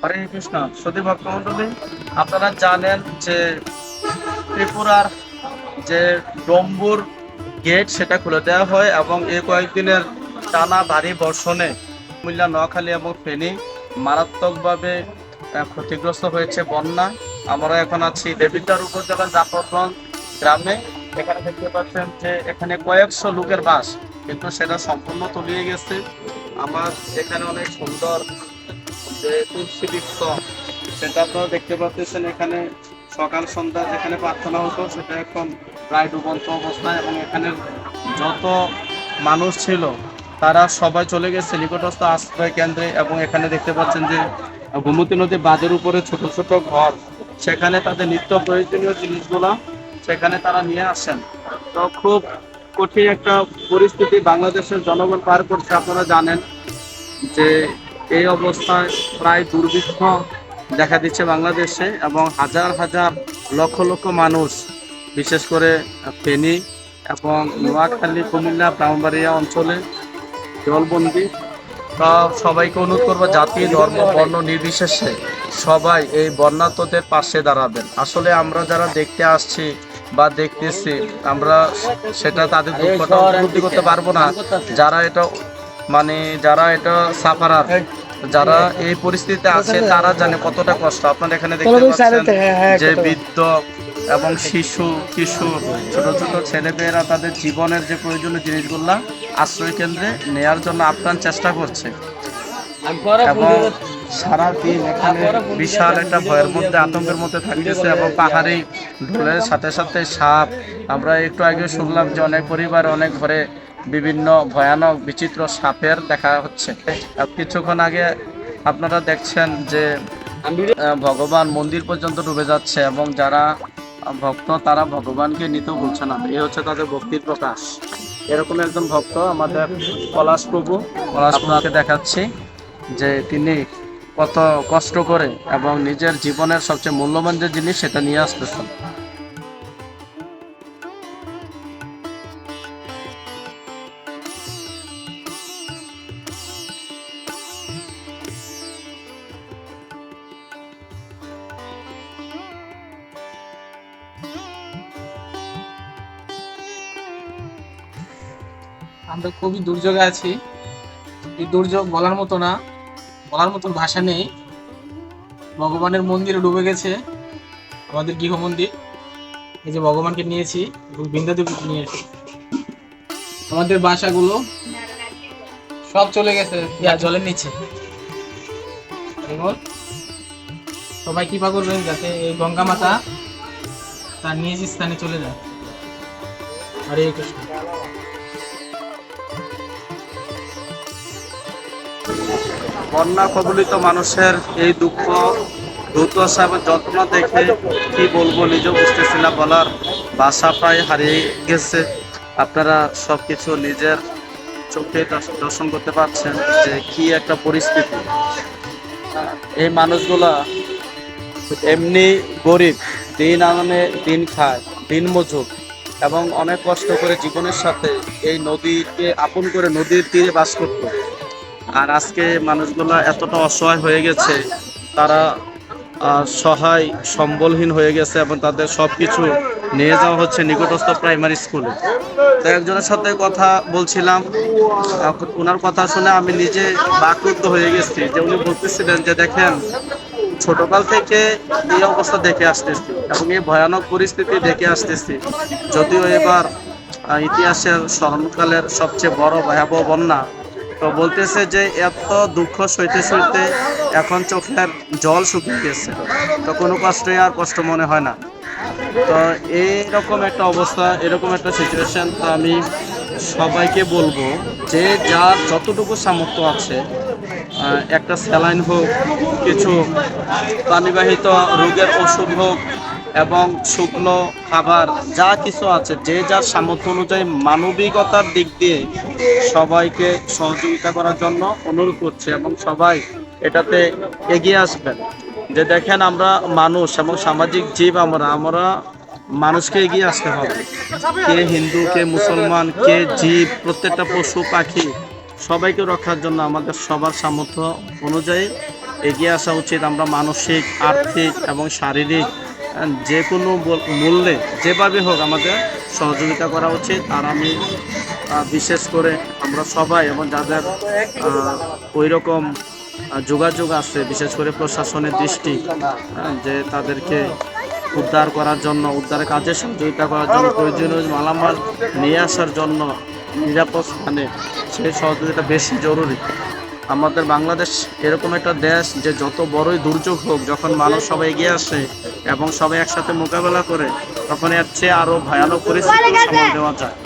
হরে কৃষ্ণ। সুধী ভক্তমন্ডলী আপনারা জানেন যে ত্রিপুরার যে ডম্বুর গেট, সেটা খুলে দেওয়া হয় এবং এই কয়েকদিনের টানা ভারী বর্ষণে কুমিল্লা, নোয়াখালী এবং ফেনী মারাত্মকভাবে ক্ষতিগ্রস্ত হয়েছে বন্যা। আমরা এখন আছি দেবিদ্বার উপজেলার জাফরগঞ্জ গ্রামে। এখানে দেখতে পাচ্ছেন যে এখানে কয়েকশো লোকের বাস, কিন্তু সেটা সম্পূর্ণ তলিয়ে গেছে। আমার এখানে অনেক সুন্দর যে তুলসী বৃক্ষ সেটা তো দেখতে পাচ্ছেন এখানে সকাল সন্ধ্যা যেখানে প্রার্থনা হতো, সেটা এখন প্রায় ডুবন্ত অবস্থায় এবং এখানে যত মানুষ ছিল, তারা সবাই চলে গেছে নিকটস্থ আশ্রয় কেন্দ্রে এবং এখানে দেখতে পাচ্ছেন যে গোমতী নদী বাঁধের উপরে ছোট ছোট ঘর, সেখানে তাদের নিত্য প্রয়োজনীয় জিনিসগুলা সেখানে তারা নিয়ে আসেন। তো খুব কঠিন একটা পরিস্থিতি বাংলাদেশের জনগণ পার করছে, আপনারা জানেন যে এই অবস্থায় প্রায় দুর্ভিক্ষ দেখা দিচ্ছে বাংলাদেশে এবং হাজার হাজার লক্ষ লক্ষ মানুষ, বিশেষ করে ফেনী এবং নোয়াখালী, কুমিল্লা, ব্রাহ্মণবাড়িয়া অঞ্চলে জলবন্দি। তা সবাইকে অনুরোধ করব, জাতি, ধর্ম, বর্ণ নির্বিশেষে সবাই এই বন্যাতদের পাশে দাঁড়াবেন। আসলে আমরা যারা দেখতে আসছি বা দেখতেছি, আমরা সেটা তাদের দুঃখটা উপলব্ধি করতে পারব না। যারা এটা মানে যারা এটা সাফারার যারা এই পরিস্থিতিতে আছে তারা জানে কতটা কষ্ট। আপনারা এখানে দেখতে পাচ্ছেন যে বৃদ্ধ এবং শিশু কিশোর ছোট ছোট ছেলেমেয়েরা তাদের জীবনের যে প্রয়োজনীয় জিনিসগুলা আশ্রয় কেন্দ্রে নেয়ার জন্য আপ্রাণ চেষ্টা করছে। এবং সারা দিন এখানে বিশাল একটা ভয়ের মধ্যে আতঙ্কের মধ্যে থাকতেছে এবং পাহাড়ি ঢোলের সাথে সাথে সাপ। আমরা একটু আগে শুনলাম যে অনেক পরিবার অনেক ঘরে বিভিন্ন ভয়ানক বিচিত্র সাপের দেখা হচ্ছে। কিছুক্ষণ আগে আপনারা দেখছেন যে ভগবান মন্দির পর্যন্ত ডুবে যাচ্ছে এবং যারা ভক্ত তারা ভগবানকে নিতেও বলছে না। এই হচ্ছে তাদের ভক্তির প্রকাশ। এরকম একজন ভক্ত আমাদের পলাশ প্রভু। পলাশ প্রভুকে দেখাচ্ছি যে তিনি কত কষ্ট করে এবং নিজের জীবনের সবচেয়ে মূল্যবান যে জিনিস সেটা নিয়ে আসতেছেন। আমরা খুবই দুর্যোগে আছি। এই দুর্যোগ বলার মতো না, বলার মতন ভাষা নেই। ভগবানের মন্দিরে ডুবে গেছে আমাদের গৃহ মন্দির। এই যে ভগবানকে নিয়েছি বৃন্দাদেবীকে নিয়েছি। আমাদের বাসাগুলো সব চলে গেছে ইয়া জলের নিচে। সবাই কৃপা করবেন যাতে এই গঙ্গা মাতা তার নিজ স্থানে চলে যায়। হরে কৃষ্ণ। বন্যা কবলিত মানুষের এই দুঃখ দুর্দশা এবং যন্ত্রণা দেখে কি বলব নিজেও বুঝতেছি না, বলার বাসা প্রায় হারিয়ে গেছে। আপনারা সবকিছু নিজের চোখে দর্শ- দর্শন করতে পারছেন যে কি একটা পরিস্থিতি। এই মানুষগুলা এমনি গরিব, দিন আনে দিন খায়, দিন মজুর, এবং অনেক কষ্ট করে জীবনের সাথে এই নদীকে আপন করে নদীর তীরে বাস করতো। আর আজকে মানুষগুলো এতটা অসহায় হয়ে গেছে, তারা সহায়, সম্বলহীন হয়ে গেছে এবং তাদের সব কিছু নিয়ে যাওয়া হচ্ছে নিকটস্থ প্রাইমারি স্কুলে। তো একজনের সাথে কথা বলছিলাম ওনার কথা শুনে আমি নিজে বাকরুদ্ধ হয়ে গেছি যে উনি বলতেছিলেন যে, দেখেন, ছোটকাল থেকে এই অবস্থা দেখে আসতেছি এবং এই ভয়ানক পরিস্থিতি দেখে আসতেছি। যদিও এবার ইতিহাসের স্মরণকালের সবচেয়ে বড় ভয়াবহ বন্যা তো বলতেছে যে এত দুঃখ সইতে সইতে এখন চোখের জল শুকিয়ে গেছে। তো কোনো কষ্টই আর কষ্ট মনে হয় না। তো এইরকম একটা অবস্থা, এরকম একটা সিচুয়েশান তো আমি সবাইকে বলব যে যার যতটুকু সামর্থ্য আছে একটা স্যালাইন হোক, কিছু প্রাণীবাহিত রোগের ওষুধ হোক এবং শুকনো খাবার, যা কিছু আছে, যে যার সামর্থ্য অনুযায়ী মানবিকতার দিক দিয়ে সবাইকে সহযোগিতা করার জন্য অনুরোধ করছে এবং সবাই এটাতে এগিয়ে আসবেন। যে দেখেন আমরা মানুষ এবং সামাজিক জীব আমরা আমরা মানুষকে এগিয়ে আসতে হবে। কে হিন্দু, কে মুসলমান, কে জীব, প্রত্যেকটা পশু, পাখি, সবাইকে রক্ষার জন্য আমাদের সবার সামর্থ্য অনুযায়ী এগিয়ে আসা উচিত। আমরা মানসিক, আর্থিক এবং শারীরিক যে কোনো মূল্যে যেভাবে হোক আমাদের সহযোগিতা করা উচিত। আর আমি বিশেষ করে আমরা সবাই এবং যাদের ওই রকম যোগাযোগ আছে, বিশেষ করে প্রশাসনের দৃষ্টি যে তাদেরকে উদ্ধার করার জন্য, উদ্ধারের কাজে সহযোগিতা করার জন্য, প্রয়োজনীয় মালামাল নিয়ে আসার জন্য নিরাপদ স্থানে সেই সহযোগিতা বেশি জরুরি। আমাদের বাংলাদেশ এরকম একটা দেশ যে যত বড়ই দুর্যোগ হোক যখন মানুষ সবাই এগিয়ে আসে এবং সবাই একসাথে মোকাবেলা করে তখন এর চেয়ে আরও ভয়ানক পরিস্থিতি দেওয়া যায়।